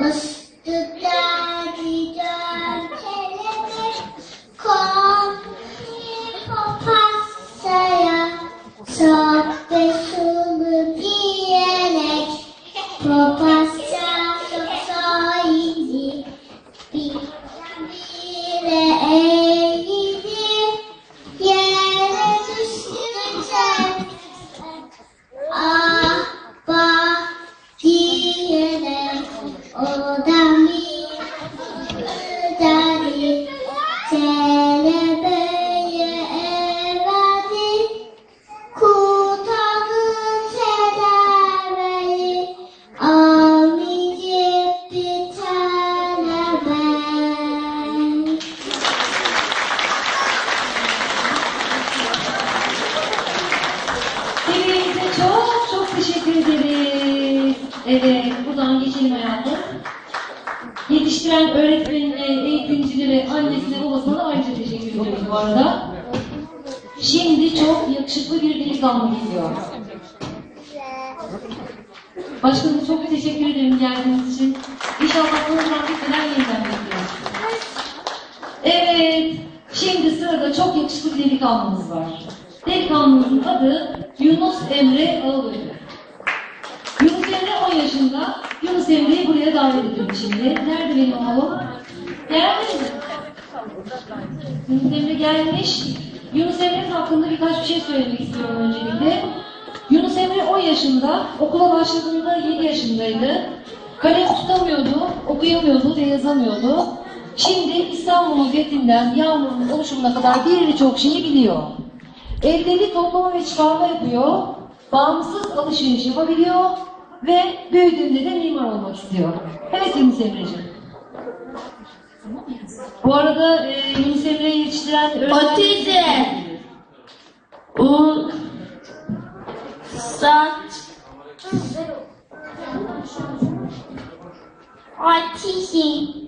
Let's Evet, buradan geçelim hayatım. Yetiştiren öğretmenine, eğitimcilere, annesine, babasına ayrıca teşekkür ediyoruz bu arada. Şimdi çok yakışıklı bir delikanlı geliyor. Başkanım çok teşekkür ederim geldiğiniz için. İnşallah program bitmeden yeniden bekliyoruz. Evet, şimdi sırada çok yakışıklı delikanlımız var. Delikanlımızın adı Yunus Emre Ağabey. Emre 10 yaşında. Yunus Emre'yi buraya davet ediyorum şimdi. Nerede benim oğlum? Geldi mi? Yunus Emre gelmiş. Yunus Emre'nin hakkında birkaç bir şey söylemek istiyorum öncelikle. Yunus Emre 10 yaşında, okula başladığında 7 yaşındaydı. Kalem tutamıyordu, okuyamıyordu ve yazamıyordu. Şimdi İstanbul'un fethinden Yağmur'un oluşumuna kadar birçok şeyi biliyor. Evleri toplama ve çıkarma yapıyor. Bağımsız alışveriş yapabiliyor. Ve büyüdüğünde de mimar olmak istiyor. Evet Yunus Emre'ciğim. Bu arada e, Yunus Emre'yi yetiştiren öğretmen... Otizm. U saç Otizm.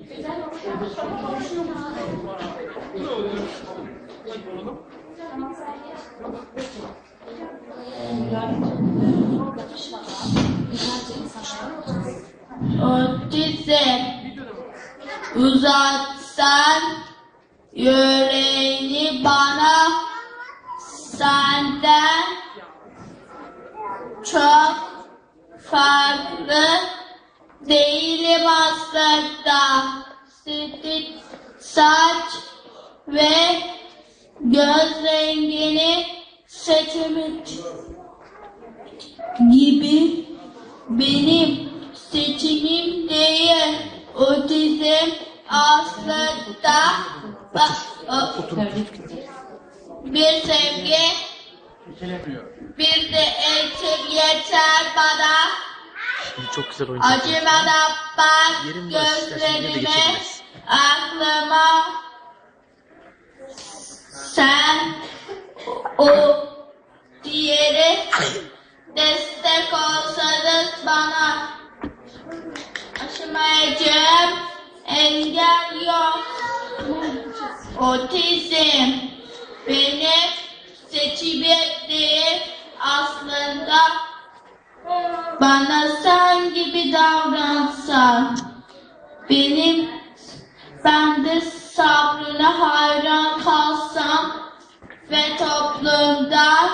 Otizm. Uzatsan yüreğini bana senden çok farklı değilim aslında. Sütü saç ve göz rengini seçmek gibi benim seçimim değil. Otizm aslında ba- o- bir sevgi bir de eğitim yeter bana. Şimdi çok güzel. Acımadan bak Yerim geçebiliriz. aklıma sen o aşamayacağım engel yok. Otizm benim seçimim değil aslında. Bana sen gibi davransan benim ben de sabrına hayran kalsam ve toplumdan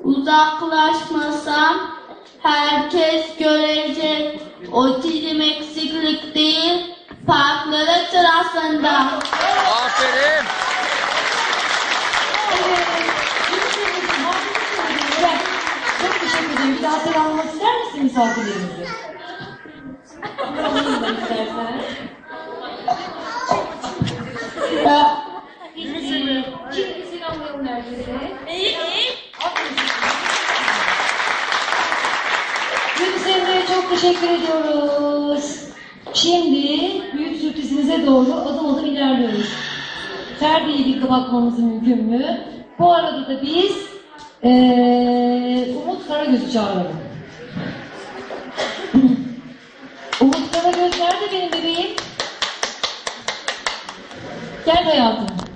uzaklaşmasam herkes görecek otizm eksiklik değil farklılıktır aslında. Aferin. Çok teşekkür ederim. Bir daha selamlamak ister misin misafirlerimizi? İstersen. Ya, Şimdi selamlayalım herkese. Yunus Emre'ye çok teşekkür ediyoruz. Şimdi büyük sürprizimize doğru adım adım ilerliyoruz. Ferdi'yi bir kapatmamız mümkün mü? Bu arada da biz eee Umut Karagöz'ü çağıralım. Umut Karagöz nerede benim bebeğim? Gel hayatım.